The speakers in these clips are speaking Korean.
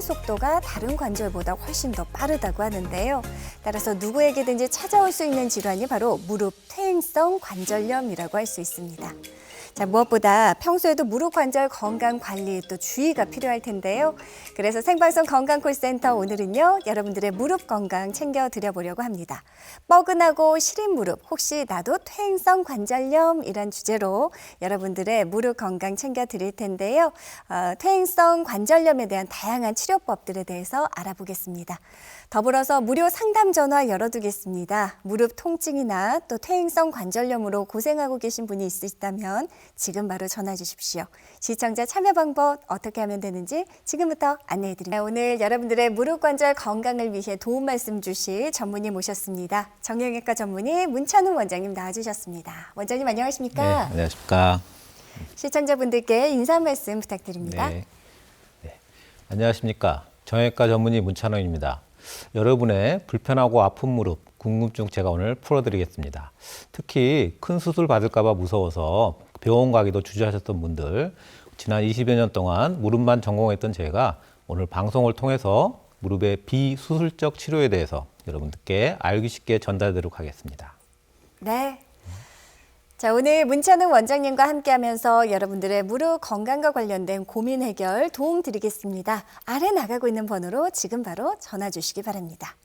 회복 속도가 다른 관절보다 훨씬 더 빠르다고 하는데요. 따라서 누구에게든지 찾아올 수 있는 질환이 바로 무릎 퇴행성 관절염이라고 할 수 있습니다. 자, 무엇보다 평소에도 무릎 관절 건강 관리에 또 주의가 필요할 텐데요. 그래서 생방송 건강 콜센터 오늘은요, 여러분들의 무릎 건강 챙겨 드려 보려고 합니다. 뻐근하고 시린 무릎, 혹시 나도 퇴행성 관절염이란 주제로 여러분들의 무릎 건강 챙겨 드릴 텐데요. 어, 퇴행성 관절염에 대한 다양한 치료법들에 대해서 알아보겠습니다. 더불어서 무료 상담 전화 열어두겠습니다. 무릎 통증이나 또 퇴행성 관절염으로 고생하고 계신 분이 있으시다면 지금 바로 전화 주십시오. 시청자 참여 방법 어떻게 하면 되는지 지금부터 안내해 드립니다. 오늘 여러분들의 무릎 관절 건강을 위해 도움 말씀 주실 전문의 모셨습니다. 정형외과 전문의 문찬웅 원장님 나와주셨습니다. 원장님 네, 안녕하십니까? 안녕하십니까. 시청자분들께 인사 말씀 부탁드립니다. 네. 네. 안녕하십니까. 정형외과 전문의 문찬호입니다. 여러분의 불편하고 아픈 무릎, 궁금증 제가 오늘 풀어드리겠습니다. 특히 큰 수술 받을까봐 무서워서 병원 가기도 주저하셨던 분들, 지난 20여 년 동안 무릎만 전공했던 제가 오늘 방송을 통해서 무릎의 비수술적 치료에 대해서 여러분들께 알기 쉽게 전달드리도록 하겠습니다. 네. 자, 오늘 문찬웅 원장님과 함께 하면서 여러분들의 무릎 건강과 관련된 고민 해결 도움 드리겠습니다. 아래 나가고 있는 번호로 지금 바로 전화 주시기 바랍니다.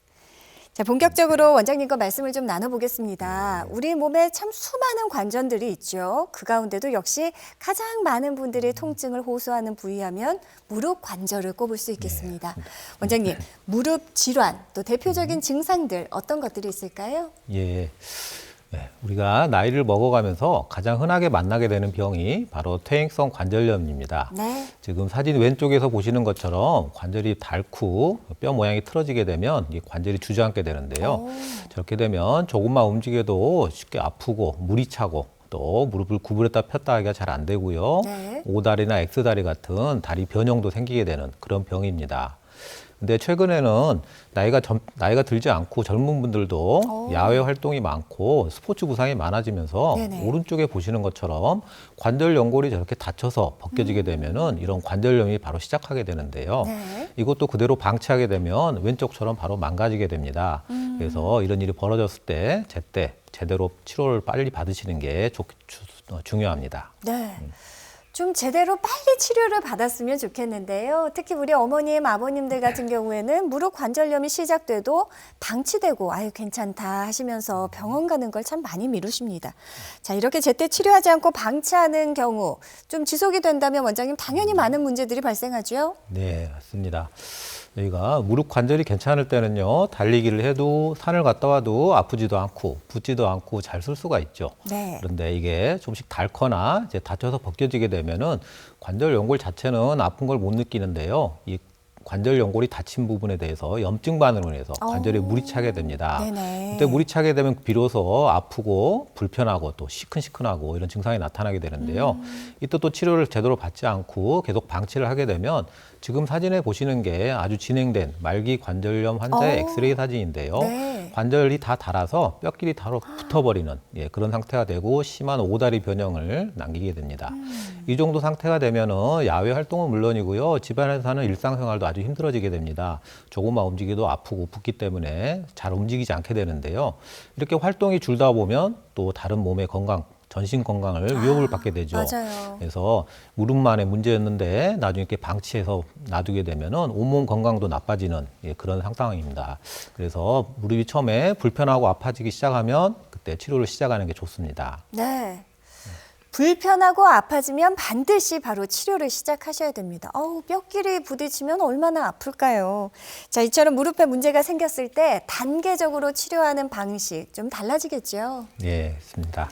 자, 본격적으로 원장님과 말씀을 좀 나눠보겠습니다. 우리 몸에 참 수많은 관절들이 있죠. 그 가운데도 역시 가장 많은 분들이 통증을 호소하는 부위하면 무릎 관절을 꼽을 수 있겠습니다. 원장님, 무릎 질환, 또 대표적인 증상들 어떤 것들이 있을까요? 예. 네, 우리가 나이를 먹어가면서 가장 흔하게 만나게 되는 병이 바로 퇴행성 관절염입니다. 네. 지금 사진 왼쪽에서 보시는 것처럼 관절이 닳고 뼈 모양이 틀어지게 되면 이 관절이 주저앉게 되는데요. 오. 저렇게 되면 조금만 움직여도 쉽게 아프고 물이 차고 또 무릎을 구부렸다 폈다 하기가 잘 안 되고요. 네. 오다리나 X다리 같은 다리 변형도 생기게 되는 그런 병입니다. 근데 최근에는 나이가 점, 나이가 들지 않고 젊은 분들도 오. 야외 활동이 많고 스포츠 부상이 많아지면서 네네. 오른쪽에 보시는 것처럼 관절 연골이 저렇게 다쳐서 벗겨지게 되면은 이런 관절염이 바로 시작하게 되는데요. 음. 네. 이것도 그대로 방치하게 되면 왼쪽처럼 바로 망가지게 됩니다. 음. 그래서 이런 일이 벌어졌을 때 제때 제대로 치료를 빨리 받으시는 게 좋- 주- 어, 중요합니다. 네. 좀 제대로 빨리 치료를 받았으면 좋겠는데요. 특히 우리 어머님, 아버님들 같은 경우에는 무릎 관절염이 시작돼도 방치되고 아유 괜찮다 하시면서 병원 가는 걸 참 많이 미루십니다. 자, 이렇게 제때 치료하지 않고 방치하는 경우 좀 지속이 된다면 원장님 당연히 많은 문제들이 발생하죠. 네, 맞습니다. 저희가 무릎 관절이 괜찮을 때는요, 달리기를 해도 산을 갔다 와도 아프지도 않고 붓지도 않고 잘 쓸 수가 있죠. 네. 그런데 이게 조금씩 닳거나 이제 다쳐서 벗겨지게 되면은 관절 연골 자체는 아픈 걸 못 느끼는데요. 이 관절 연골이 다친 부분에 대해서 염증 반응을 해서 관절에 오. 물이 차게 됩니다. 네네. 그때 물이 차게 되면 비로소 아프고 불편하고 또 시큰시큰하고 이런 증상이 나타나게 되는데요. 음. 이때 또 치료를 제대로 받지 않고 계속 방치를 하게 되면 지금 사진에 보시는 게 아주 진행된 말기 관절염 환자의 어. 엑스레이 사진인데요. 네. 관절이 다 닳아서 뼈끼리 바로 붙어버리는 예, 그런 상태가 되고 심한 오다리 변형을 남기게 됩니다. 음. 이 정도 상태가 되면은 야외 활동은 물론이고요. 집안에서 하는 일상생활도 아주 힘들어지게 됩니다. 조금만 움직여도 아프고 붓기 때문에 잘 움직이지 않게 되는데요. 이렇게 활동이 줄다 보면 또 다른 몸의 건강, 전신 건강을 위협을 받게 되죠. 맞아요. 그래서 무릎만의 문제였는데 나중에 이렇게 방치해서 놔두게 되면은 온몸 건강도 나빠지는 예, 그런 상황입니다. 그래서 무릎이 처음에 불편하고 아파지기 시작하면 그때 치료를 시작하는 게 좋습니다. 네. 불편하고 아파지면 반드시 바로 치료를 시작하셔야 됩니다. 어우, 뼈끼리 부딪히면 얼마나 아플까요? 자, 이처럼 무릎에 문제가 생겼을 때 단계적으로 치료하는 방식 좀 달라지겠죠? 예, 있습니다.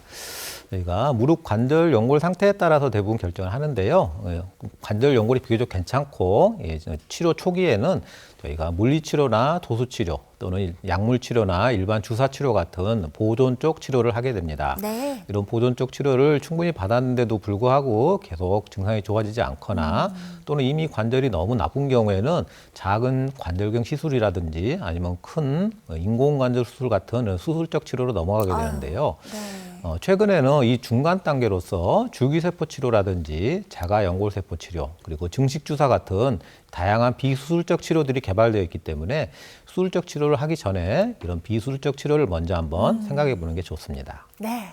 저희가 무릎 관절 연골 상태에 따라서 대부분 결정을 하는데요. 어, 관절 연골이 비교적 괜찮고 예, 치료 초기에는 저희가 물리치료나 도수치료 또는 약물치료나 일반 주사치료 같은 보존 쪽 치료를 하게 됩니다. 네. 이런 보존 쪽 치료를 충분히 받았는데도 불구하고 계속 증상이 좋아지지 않거나 또는 이미 관절이 너무 나쁜 경우에는 작은 관절경 시술이라든지 아니면 큰 인공관절 수술 같은 수술적 치료로 넘어가게 아유, 되는데요. 네. 어, 최근에는 이 중간 단계로서 줄기세포 치료라든지 자가연골세포 치료 그리고 증식주사 같은 다양한 비수술적 치료들이 개발되어 있기 때문에 수술적 치료를 하기 전에 이런 비수술적 치료를 먼저 한번 생각해 보는 게 좋습니다. 네.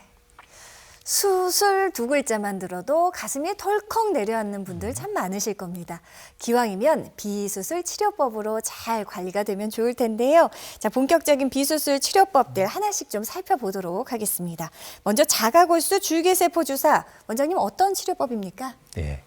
수술 두 글자만 들어도 가슴이 덜컥 내려앉는 분들 참 많으실 겁니다. 기왕이면 비수술 치료법으로 잘 관리가 되면 좋을 텐데요. 자, 본격적인 비수술 치료법들 하나씩 좀 살펴보도록 하겠습니다. 먼저 자가골수 줄기세포 주사. 원장님 어떤 치료법입니까? 네.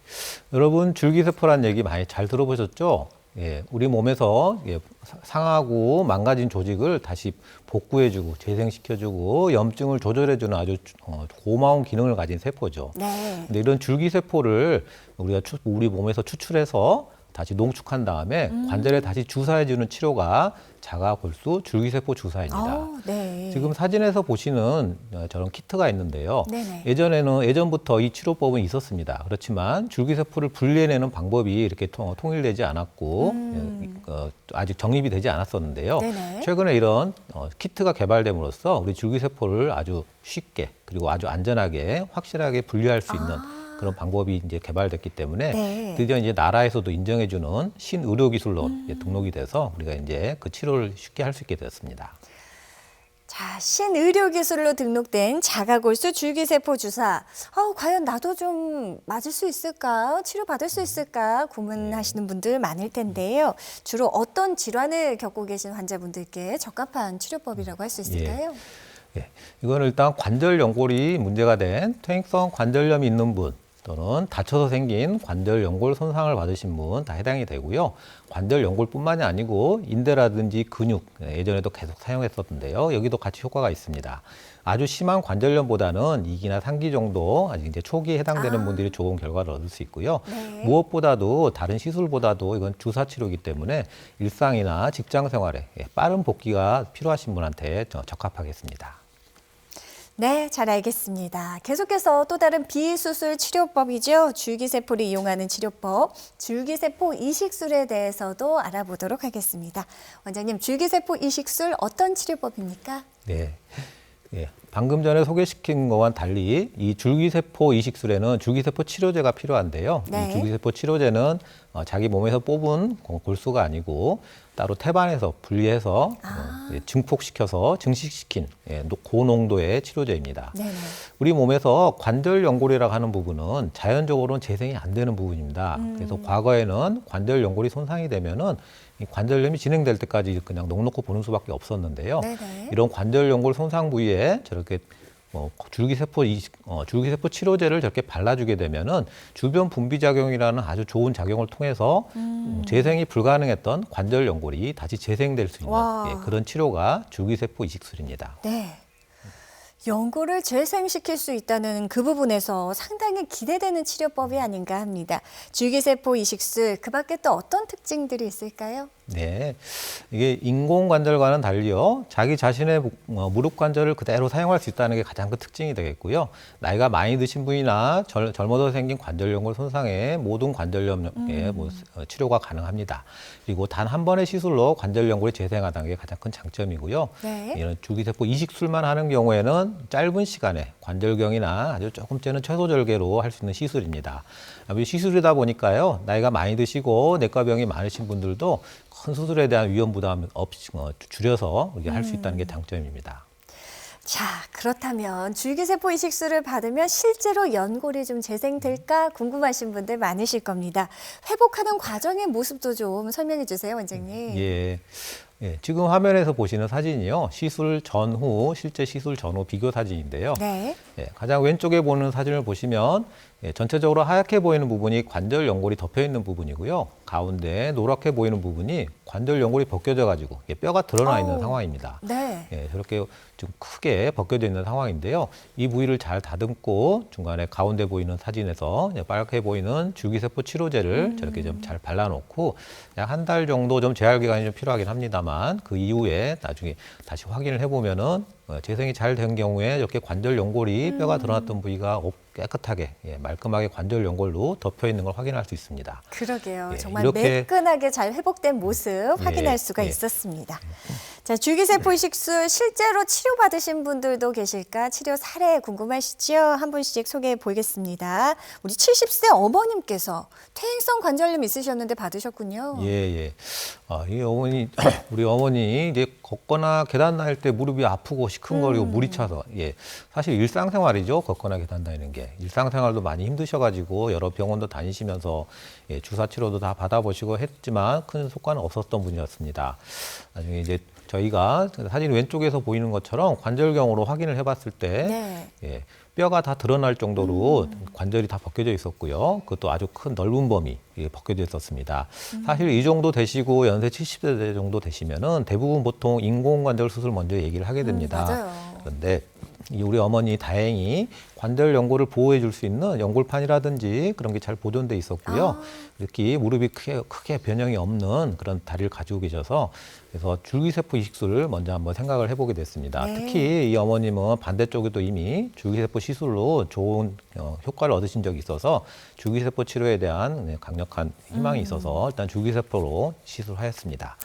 여러분 줄기세포란 얘기 많이 잘 들어보셨죠? 예, 우리 몸에서 예, 사- 상하고 망가진 조직을 다시 복구해주고 재생시켜주고 염증을 조절해주는 아주 어, 고마운 기능을 가진 세포죠. 네. 근데 이런 줄기세포를 우리가 추- 우리 몸에서 추출해서 다시 농축한 다음에 관절에 다시 주사해주는 치료가 자가골수 줄기세포 주사입니다. 아, 네. 지금 사진에서 보시는 어, 저런 키트가 있는데요. 네네. 예전에는 예전부터 이 치료법은 있었습니다. 그렇지만 줄기세포를 분리해내는 방법이 이렇게 통, 통일되지 않았고 예, 어, 아직 정립이 되지 않았었는데요. 음. 네네. 최근에 이런 어, 키트가 개발됨으로써 우리 줄기세포를 아주 쉽게 그리고 아주 안전하게 확실하게 분리할 수 있는 그런 방법이 이제 개발됐기 때문에 아. 네. 드디어 이제 나라에서도 인정해주는 신의료 기술로 이제 등록이 돼서 우리가 이제 그 치료를 쉽게 할 수 있게 됐습니다. 자, 신의료 기술로 등록된 자가골수 줄기세포 주사. 아, 과연 나도 좀 맞을 수 있을까? 치료 받을 수 있을까? 고민하시는 분들 많을 텐데요. 주로 어떤 질환을 겪고 계신 환자분들께 적합한 치료법이라고 할 수 있을까요? 예, 이건 일단 관절 연골이 문제가 된 퇴행성 관절염이 있는 분 또는 다쳐서 생긴 관절 연골 손상을 받으신 분 다 해당이 되고요. 관절 연골뿐만이 아니고 인대라든지 근육 예전에도 계속 사용했었는데요. 여기도 같이 효과가 있습니다. 아주 심한 관절염보다는 2기나 3기 정도 아직 이제 초기에 해당되는 아. 분들이 좋은 결과를 얻을 수 있고요. 네. 무엇보다도 다른 시술보다도 이건 주사 치료이기 때문에 일상이나 직장 생활에 예, 빠른 복귀가 필요하신 분한테 저- 적합하겠습니다. 네, 잘 알겠습니다. 계속해서 또 다른 비수술 치료법이죠. 줄기세포를 이용하는 치료법, 줄기세포 이식술에 대해서도 알아보도록 하겠습니다. 원장님, 줄기세포 이식술 어떤 치료법입니까? 네. 예, 방금 전에 소개시킨 거와는 달리 이 줄기세포 이식술에는 줄기세포 치료제가 필요한데요. 네. 이 줄기세포 치료제는 어, 자기 몸에서 뽑은 골- 골수가 아니고 따로 태반에서 분리해서 아. 어, 예, 증폭시켜서 증식시킨 예, 노- 고농도의 치료제입니다. 네네. 우리 몸에서 관절 연골이라고 하는 부분은 자연적으로는 재생이 안 되는 부분입니다. 음. 그래서 과거에는 관절 연골이 손상이 되면은 이 관절염이 진행될 때까지 그냥 넉넉히 보는 수밖에 없었는데요. 네네. 이런 관절 연골 손상 부위에 저렇게 어, 줄기세포 이 어, 줄기세포 치료제를 저렇게 발라주게 되면은 주변 분비 작용이라는 아주 좋은 작용을 통해서 음, 재생이 불가능했던 관절 연골이 다시 재생될 수 있는 와. 예, 그런 치료가 줄기세포 이식술입니다. 네. 연골을 재생시킬 수 있다는 그 부분에서 상당히 기대되는 치료법이 아닌가 합니다. 줄기세포 이식술, 그 밖에 또 어떤 특징들이 있을까요? 네, 이게 인공 관절과는 달리요. 자기 자신의 무- 어, 무릎 관절을 그대로 사용할 수 있다는 게 가장 큰 특징이 되겠고요. 나이가 많이 드신 분이나 젊, 젊어서 생긴 관절 연골 손상의 모든 관절염의 뭐, 어, 치료가 가능합니다. 그리고 단 한 번의 시술로 관절 연골이 재생하다는 게 가장 큰 장점이고요. 네. 이런 줄기세포 이식술만 하는 경우에는 짧은 시간에 관절경이나 아주 조금 째는 최소절개로 할 수 있는 시술입니다. 시술이다 보니까요 나이가 많이 드시고 내과병이 많으신 분들도 큰 수술에 대한 위험 부담 없이 어, 줄여서 우리가 할수 있다는 게 장점입니다. 자, 그렇다면 줄기세포 이식술을 받으면 실제로 연골이 좀 재생될까 궁금하신 분들 많으실 겁니다. 회복하는 과정의 모습도 좀 설명해 주세요, 원장님. 예. 예, 지금 화면에서 보시는 사진이요. 시술 전후, 실제 시술 전후 비교 사진인데요. 네. 예, 가장 왼쪽에 보는 사진을 보시면 예, 전체적으로 하얗게 보이는 부분이 관절 연골이 덮여 있는 부분이고요. 가운데 노랗게 보이는 부분이 관절 연골이 벗겨져 가지고 뼈가 드러나 있는 어우. 상황입니다. 네. 예, 저렇게 좀 크게 벗겨져 있는 상황인데요. 이 부위를 잘 다듬고 중간에 가운데 보이는 사진에서 빨갛게 보이는 줄기세포 치료제를 저렇게 좀 잘 발라놓고 약 한 달 정도 좀 재활 기간이 좀 필요하긴 합니다 만 그 이후에 나중에 다시 확인을 해보면은 어, 재생이 잘 된 경우에 이렇게 관절 연골이 뼈가 드러났던 부위가 없- 깨끗하게 예, 말끔하게 관절 연골로 덮여 있는 걸 확인할 수 있습니다. 그러게요. 예, 정말 이렇게- 매끈하게 잘 회복된 모습 확인할 예, 수가 예. 있었습니다. 자, 줄기세포 이식술 실제로 치료받으신 분들도 계실까? 치료 사례 궁금하시죠? 한 분씩 소개해 보겠습니다. 우리 70세 어머님께서 퇴행성 관절염 있으셨는데 받으셨군요. 예, 예. 아, 이 어머니, 우리 어머니 이제 걷거나 계단 다닐 때 무릎이 아프고 시큰거리고 물이 차서, 예. 사실 일상생활이죠. 걷거나 계단 다니는 게. 일상생활도 많이 힘드셔가지고 여러 병원도 다니시면서 예, 주사 치료도 다 받아보시고 했지만 큰 효과는 없었던 분이었습니다. 나중에 이제 저희가 사진 왼쪽에서 보이는 것처럼 관절경으로 확인을 해봤을 때 네. 예, 뼈가 다 드러날 정도로 관절이 다 벗겨져 있었고요. 그것도 아주 큰 넓은 범위 예, 벗겨져 있었습니다. 사실 이 정도 되시고 연세 70세 정도 되시면은 대부분 보통 인공관절 수술 먼저 얘기를 하게 됩니다. 맞아요. 그런데 이 우리 어머니 다행히 관절 연골을 보호해 줄 수 있는 연골판이라든지 그런 게 잘 보존돼 있었고요. 이렇게 무릎이 크게 크게 변형이 없는 그런 다리를 가지고 계셔서 그래서 줄기세포 이식술을 먼저 한번 생각을 해보게 됐습니다. 네. 특히 이 어머님은 반대쪽에도 이미 줄기세포 시술로 좋은 어, 효과를 얻으신 적이 있어서 줄기세포 치료에 대한 네, 강력한 희망이 있어서 일단 줄기세포로 시술하였습니다.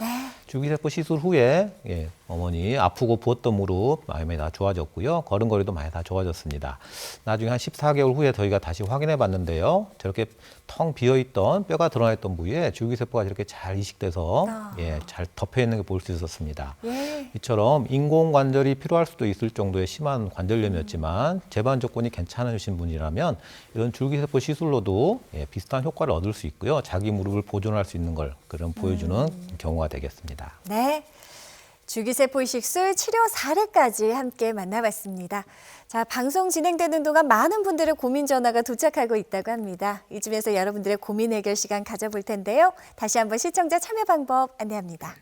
줄기세포 시술 후에 예, 어머니 아프고 부었던 무릎 많이 다 좋아졌고요. 걸음걸이도 많이 다 좋아졌습니다. 나중에 한 14개월 후에 저희가 다시 확인해 봤는데요. 저렇게 텅 비어 있던 뼈가 드러나 있던 부위에 줄기세포가 이렇게 잘 이식돼서 아. 예, 잘 덮여 있는 게볼수 있었습니다. 예. 이처럼 인공 관절이 필요할 수도 있을 정도의 심한 관절염이었지만 재반 조건이 괜찮으신 분이라면 이런 줄기세포 시술로도 예, 비슷한 효과를 얻을 수 있고요. 자기 무릎을 보존할 수 있는 걸 그런 보여주는 경우가 되겠습니다. 네. 주기세포 이식술 치료 사례까지 함께 만나봤습니다. 자, 방송 진행되는 동안 많은 분들의 고민 전화가 도착하고 있다고 합니다. 이쯤에서 여러분들의 고민 해결 시간 가져볼 텐데요. 다시 한번 시청자 참여 방법 안내합니다.